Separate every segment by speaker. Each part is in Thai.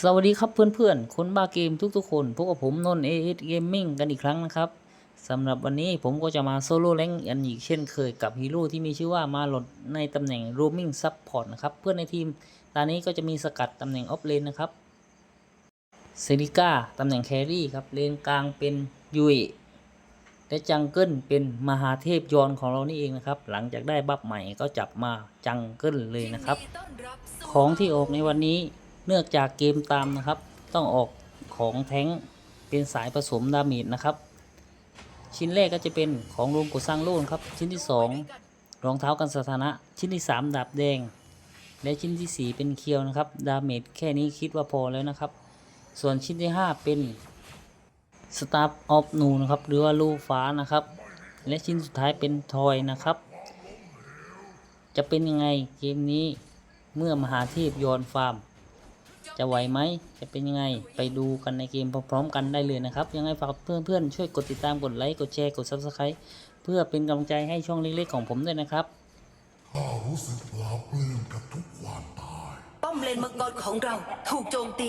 Speaker 1: สวัสดีครับเพื่อนๆ คนบ้าเกมทุกๆ คนพบกับผมนนเอเอเกมมิ่งกันอีกครั้งนะครับสำหรับวันนี้ผมก็จะมาโซโล่แรงอันอีกเช่นเคยกับฮีโร่ที่มีชื่อว่ามาหลดในตำแหน่ง roaming support นะครับ เพื่อนในทีมตอนนี้ก็จะมีสกัดตำแหน่งออฟเลนนะครับเซริก้าตำแหน่งแครี่ครับ เลนกลางเป็นยุยและจังเกิลเป็นมหาเทพยอนของเรานี่เองนะครับ หลังจากได้บัฟใหม่ก็จับมาจังเกิลเลยนะครับ ของที่ออกในวันนี้ เนื่องจากเกมตามนะครับ ต้องออกของแท้งเป็นสายผสมดาเมจนะครับ ชิ้นแรกก็จะเป็นของรวมกุซังล่นครับ ชิ้นที่ 2 รองเท้ากันสถานะ ชิ้นที่ 3 ดาบแดง และชิ้นที่ 4 เป็นเคียวนะครับ ดาเมจแค่นี้คิดว่าพอแล้วนะครับ ส่วนชิ้นที่ 5 เป็น Star of Nu นะครับหรือว่าลูฟ้านะครับ และชิ้นสุดท้ายเป็นทอยนะครับ จะเป็นยังไงเกมนี้เมื่อมหาเทพโยนฟาร์ม จะไหวไหมจะเป็นยังไงไปดูกันในเกมพร้อมๆกันได้เลยนะครับ ยังไงฝากเพื่อนๆช่วยกดติดตามกดไลค์กดแชร์กด Subscribe เพื่อเป็นกำลังใจให้ช่องเล็กๆของผมด้วยนะครับ
Speaker 2: ข้ารู้สึกปลาปลื้มกับทุกความตาย
Speaker 3: ป้อมเลนมังกรของเราถูกโจมตี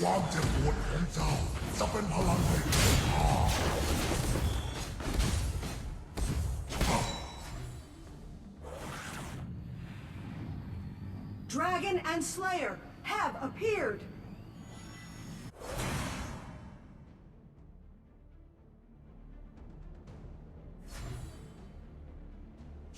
Speaker 2: ความเจ็บปวดของเจ้า จะเป็นพลังแห่งข้า
Speaker 4: Dragon and Slayer have appeared.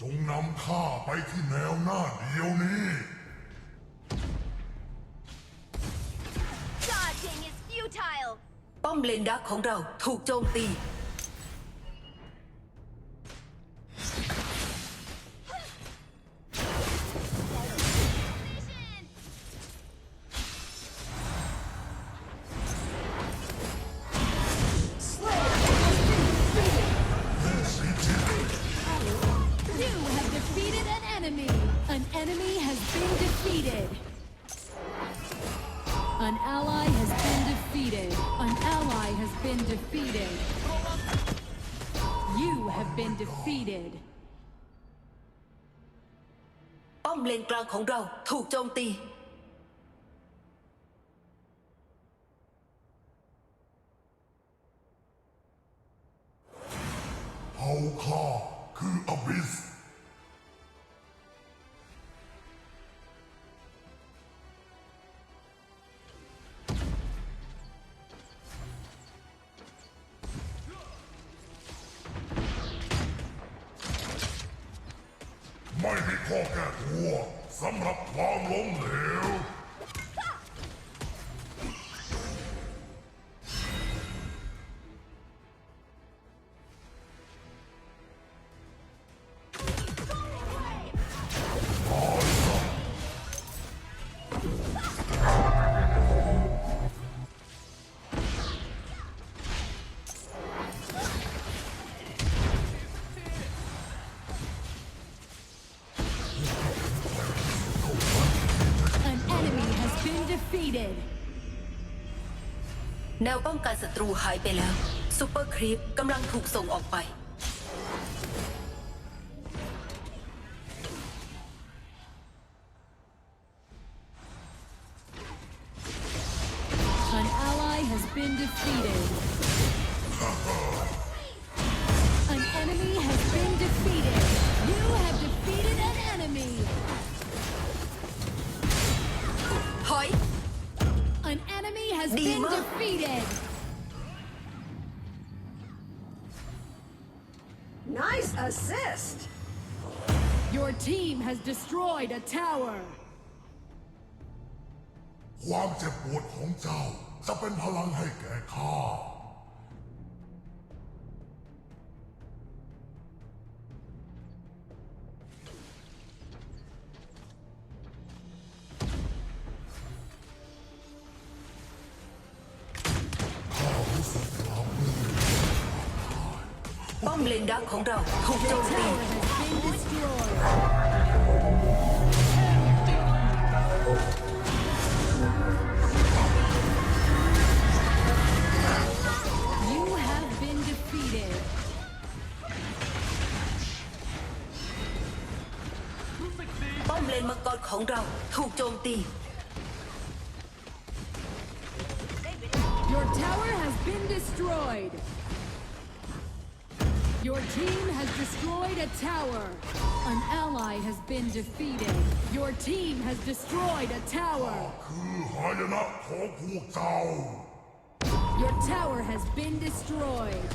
Speaker 2: จงนำข้าไปที่แนวหน้าเดียวนี้
Speaker 3: ป้อมเลนดักของเราถูกโจมตี
Speaker 5: been defeated. You have been defeated.
Speaker 3: ป้อมเลนกลางของเราถูกโจมตี
Speaker 2: เผ่าข้าคืออบิส แน
Speaker 3: วป้องกันศัตรูหายไปแล้วซูเปอร์ครีปกำลังถูกส่งออกไป
Speaker 5: An ally has been defeated. Destroyed a tower.
Speaker 2: ความเจ็บปวดของเจ้าจะเป็นพลังให้แก่ข้า
Speaker 3: ป้อมเลนดักของเราถูกโจมตี
Speaker 5: Tower has been destroyed.
Speaker 3: ถูกโจมตี
Speaker 5: Your tower has been destroyed. Your team has destroyed a tower. An ally has been defeated. Your team has destroyed a tower.
Speaker 2: คือหายนะของพวกเจ้า
Speaker 5: Your tower has been destroyed.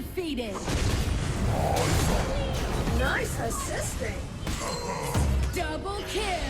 Speaker 5: Defeated.
Speaker 4: Nice assisting.
Speaker 5: Double kill.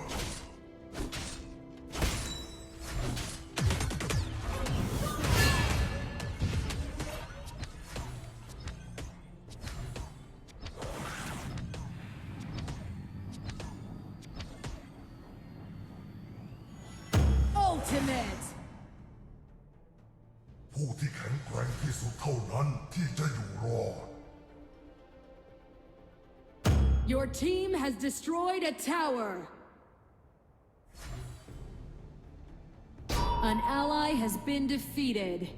Speaker 5: Your team has destroyed a tower. An ally has been defeated.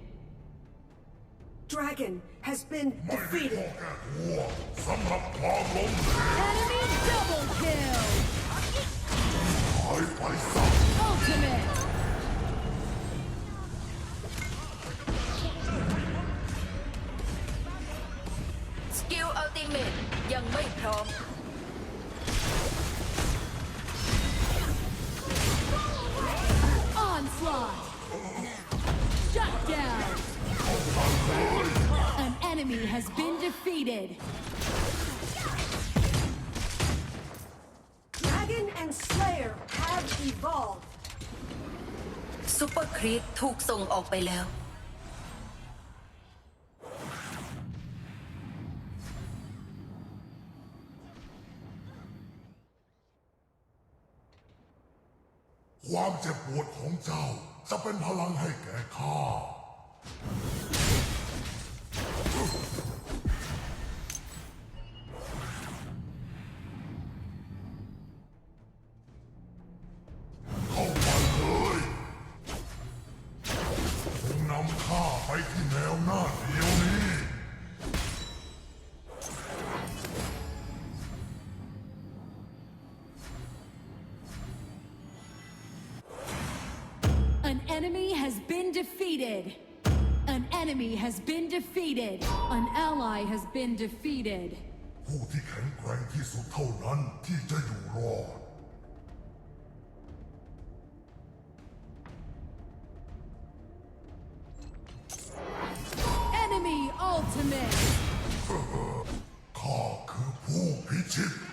Speaker 4: Dragon has been
Speaker 2: ไม่มีข้อ
Speaker 4: defeated.
Speaker 2: แก้ตัวสำหรับความล้มเหลว
Speaker 5: Enemy double kill.
Speaker 2: หายไปซะ
Speaker 5: Ultimate.
Speaker 3: สกิลอัลติเมตยังไม่พร้อม
Speaker 5: has been defeated.
Speaker 4: Dragon and Slayer have evolved.
Speaker 3: ซูเปอร์ครีปถูกส่งออกไปแล้ว
Speaker 2: ความเจ็บปวดของเจ้าจะเป็นพลังให้แก่ข้า
Speaker 5: has been defeated. An enemy has been defeated. An ally has been defeated.
Speaker 2: ผู้ที่แข็งแกร่งที่สุดเท่านั้นที่จะอยู่รอด
Speaker 5: Enemy ultimate.
Speaker 2: ข้าคือผู้พิชิต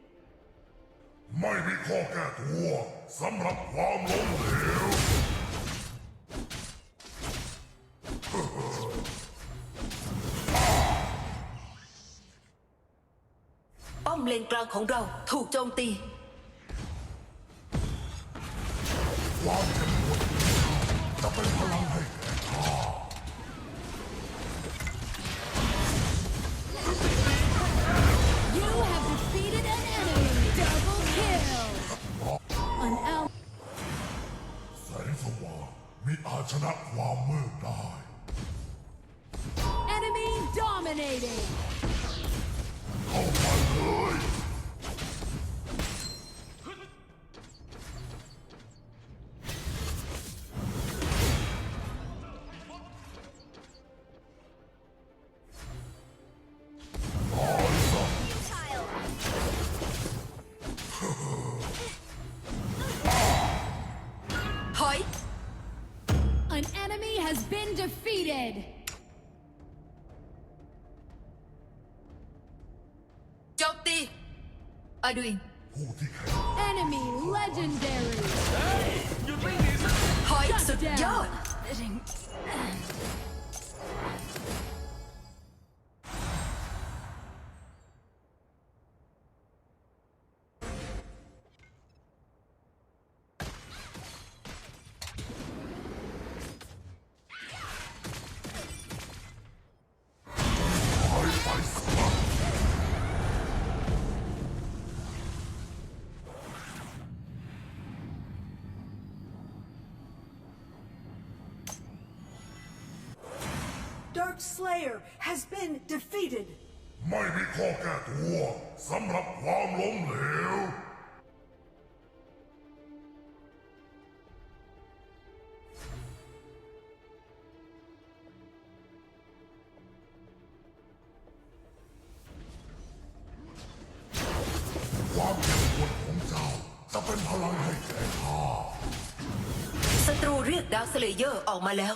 Speaker 2: ไม่มีข้อแก้ตัวสำหรับความล้มเหลว
Speaker 3: ป้อมเลนกลางของเราถูกโจมตี
Speaker 2: ความ มิอ Undefeated! Chopti! Adwin.
Speaker 5: Enemy legendary!
Speaker 3: Hey! You think this? Shut
Speaker 5: down!
Speaker 4: Slayer has been defeated.
Speaker 2: ไม่มีข้อแก้ตัวสำหรับความล้มเหลว ความเจ็บปวดของเจ้าจะเป็นพลังให้แก่ข้า
Speaker 3: ศัตรูเรียกดาวสเลเยอร์ออกมาแล้ว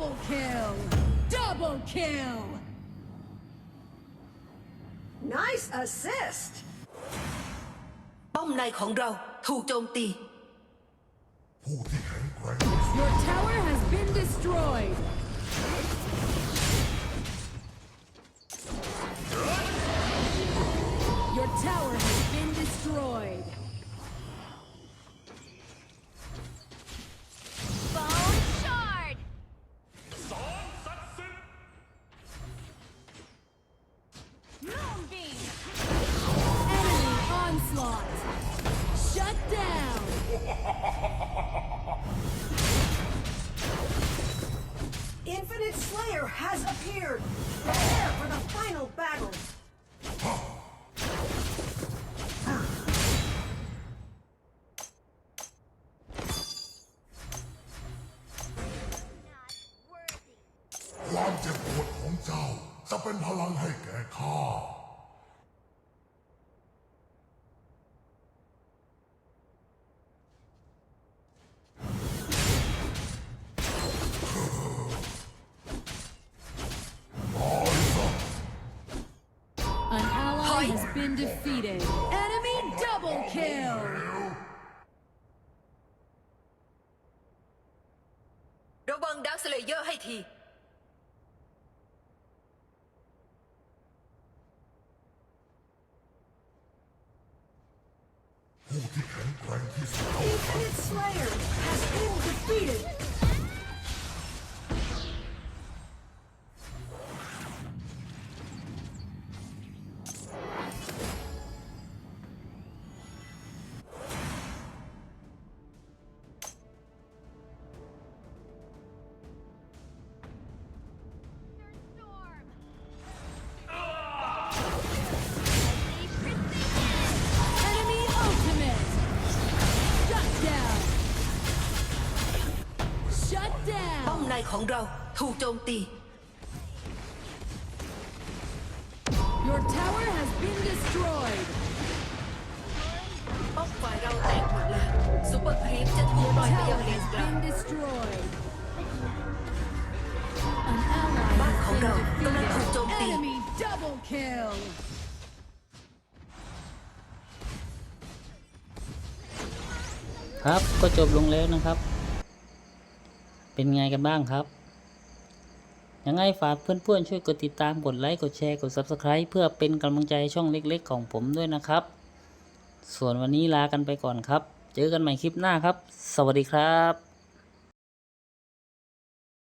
Speaker 5: Double kill. Double kill.
Speaker 4: Nice assist.
Speaker 3: ป้อมในของเราถูกโจมตี
Speaker 2: ผู้ที่แข็งแกร่งที่สุด
Speaker 5: Your tower has been destroyed. Your tower has been destroyed.
Speaker 2: เจ้าจะเป็นพลังให้แก่ข้า
Speaker 5: An ally has been defeated. Enemy double kill.
Speaker 3: ระวังดาวสเลเยอร์ให้ที ของเราถูกโจมตี
Speaker 5: Your tower has been destroyed.
Speaker 3: ป้อมฝ่ายเราแตกหมดแล้วซูเปอร์ครีปจะถูก
Speaker 5: Your
Speaker 3: ปล่อยไปยั
Speaker 5: tower
Speaker 3: งเลน
Speaker 5: has
Speaker 3: กลาง
Speaker 5: been destroyed. An ally
Speaker 3: บ้าน
Speaker 5: has
Speaker 3: ของ
Speaker 5: been
Speaker 3: เรากำลังถูกโจม
Speaker 5: defeated.
Speaker 3: ตี
Speaker 5: Enemy double kill.
Speaker 1: ครับก็จบลงแล้วนะครับ เป็นไงกันบ้างครับ ยังไงฝากเพื่อนๆช่วยกดติดตามกดไลค์กดแชร์กด Subscribe เพื่อเป็นกำลังใจช่องเล็กๆ ของผมด้วยนะครับ ส่วนวันนี้ลากันไปก่อนครับ เจอกันใหม่คลิปหน้าครับ สวัสดีครับ